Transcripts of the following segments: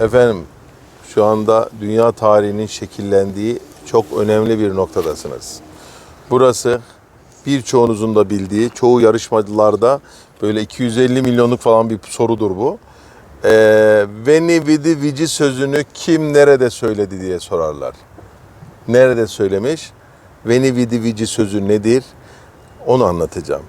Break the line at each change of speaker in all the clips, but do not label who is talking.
Efendim şu anda dünya tarihinin şekillendiği çok önemli bir noktadasınız. Burası birçoğunuzun da bildiği, çoğu yarışmacılarda böyle 250 milyonluk falan bir sorudur bu. Ee, Veni vidi vici sözünü kim nerede söyledi diye sorarlar. Nerede söylemiş? Veni vidi vici sözü nedir? Onu anlatacağım.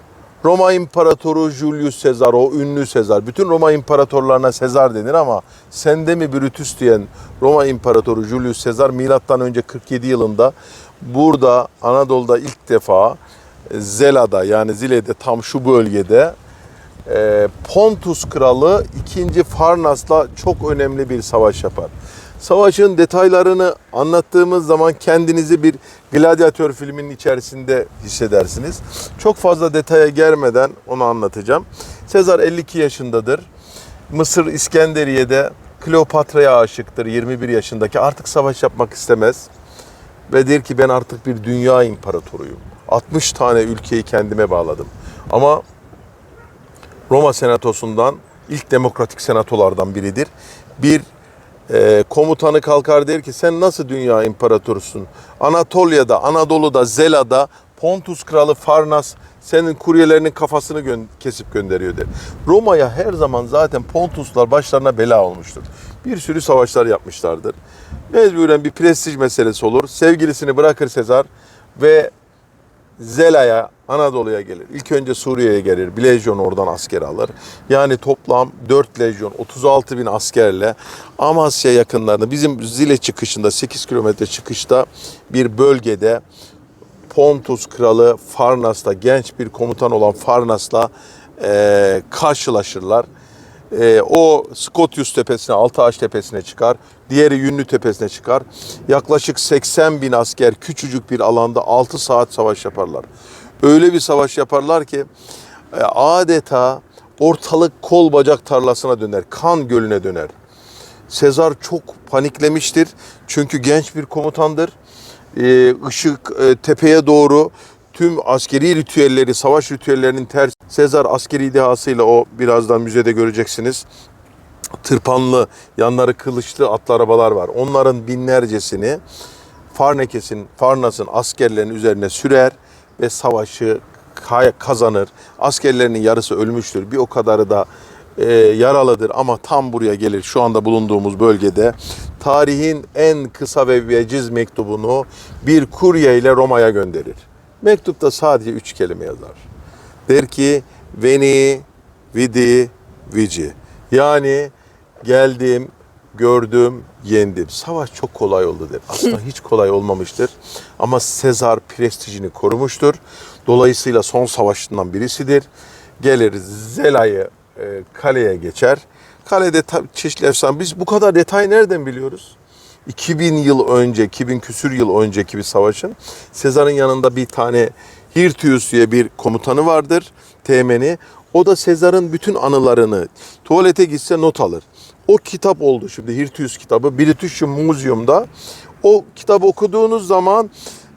Roma İmparatoru Julius Caesar, o ünlü Sezar. Bütün Roma imparatorlarına Sezar denir ama sende mi Brutus diyen Roma İmparatoru Julius Caesar milattan önce 47 yılında burada Anadolu'da ilk defa e, Zela'da yani Zile'de tam şu bölgede e, Pontus kralı 2. Farnas'la çok önemli bir savaş yapar. Savaşın detaylarını anlattığımız zaman kendinizi bir gladyatör filminin içerisinde hissedersiniz. Çok fazla detaya gelmeden onu anlatacağım. Sezar 52 yaşındadır. Mısır İskenderiye'de Kleopatra'ya aşıktır 21 yaşındaki. Artık savaş yapmak istemez. Ve der ki ben artık bir dünya imparatoruyum. 60 tane ülkeyi kendime bağladım. Ama Roma senatosundan ilk demokratik senatolardan biridir. Bir e, komutanı kalkar der ki sen nasıl dünya imparatorusun? Anatolia'da, Anadolu'da, Zela'da Pontus kralı Farnas senin kuryelerinin kafasını gö- kesip gönderiyor der. Roma'ya her zaman zaten Pontuslar başlarına bela olmuştur. Bir sürü savaşlar yapmışlardır. Mecburen bir prestij meselesi olur. Sevgilisini bırakır Sezar ve Zela'ya, Anadolu'ya gelir. İlk önce Suriye'ye gelir. Bir lejyon oradan asker alır. Yani toplam 4 lejyon, 36 bin askerle Amasya yakınlarında bizim Zile çıkışında 8 kilometre çıkışta bir bölgede Pontus kralı Farnas'ta genç bir komutan olan Farnas'la eee, karşılaşırlar. Eee, o Scotius tepesine, Altağaç tepesine çıkar. Diğeri Yünlü tepesine çıkar. Yaklaşık 80 bin asker küçücük bir alanda 6 saat savaş yaparlar. Öyle bir savaş yaparlar ki e, adeta ortalık kol bacak tarlasına döner. Kan gölüne döner. Sezar çok paniklemiştir. Çünkü genç bir komutandır. Işık e, tepeye doğru tüm askeri ritüelleri, savaş ritüellerinin ters. Sezar askeri dehasıyla o birazdan müzede göreceksiniz. Tırpanlı, yanları kılıçlı atlı arabalar var. Onların binlercesini Farnekes'in, Farnas'ın askerlerinin üzerine sürer ve savaşı kazanır. Askerlerinin yarısı ölmüştür. Bir o kadarı da e, yaralıdır ama tam buraya gelir. Şu anda bulunduğumuz bölgede tarihin en kısa ve veciz mektubunu bir kurye ile Roma'ya gönderir. Mektupta sadece üç kelime yazar. Der ki Veni, Vidi, Vici. Yani geldim, gördüm, yendim. Savaş çok kolay oldu der. Aslında hiç kolay olmamıştır. Ama Sezar prestijini korumuştur. Dolayısıyla son savaşından birisidir. Gelir Zela'yı e, kaleye geçer. Kalede çeşitli efsane. Biz bu kadar detay nereden biliyoruz? 2000 yıl önce, 2000 küsür yıl önceki bir savaşın Sezar'ın yanında bir tane Hirtius diye bir komutanı vardır, teğmeni. O da Sezar'ın bütün anılarını tuvalete gitse not alır. O kitap oldu şimdi Hirtius kitabı British Museum'da. O kitabı okuduğunuz zaman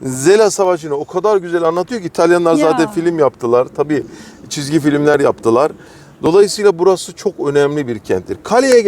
Zela Savaşı'nı o kadar güzel anlatıyor ki İtalyanlar
Ya.
zaten film yaptılar. Tabii çizgi filmler yaptılar. Dolayısıyla burası çok önemli bir kenttir. Kaleye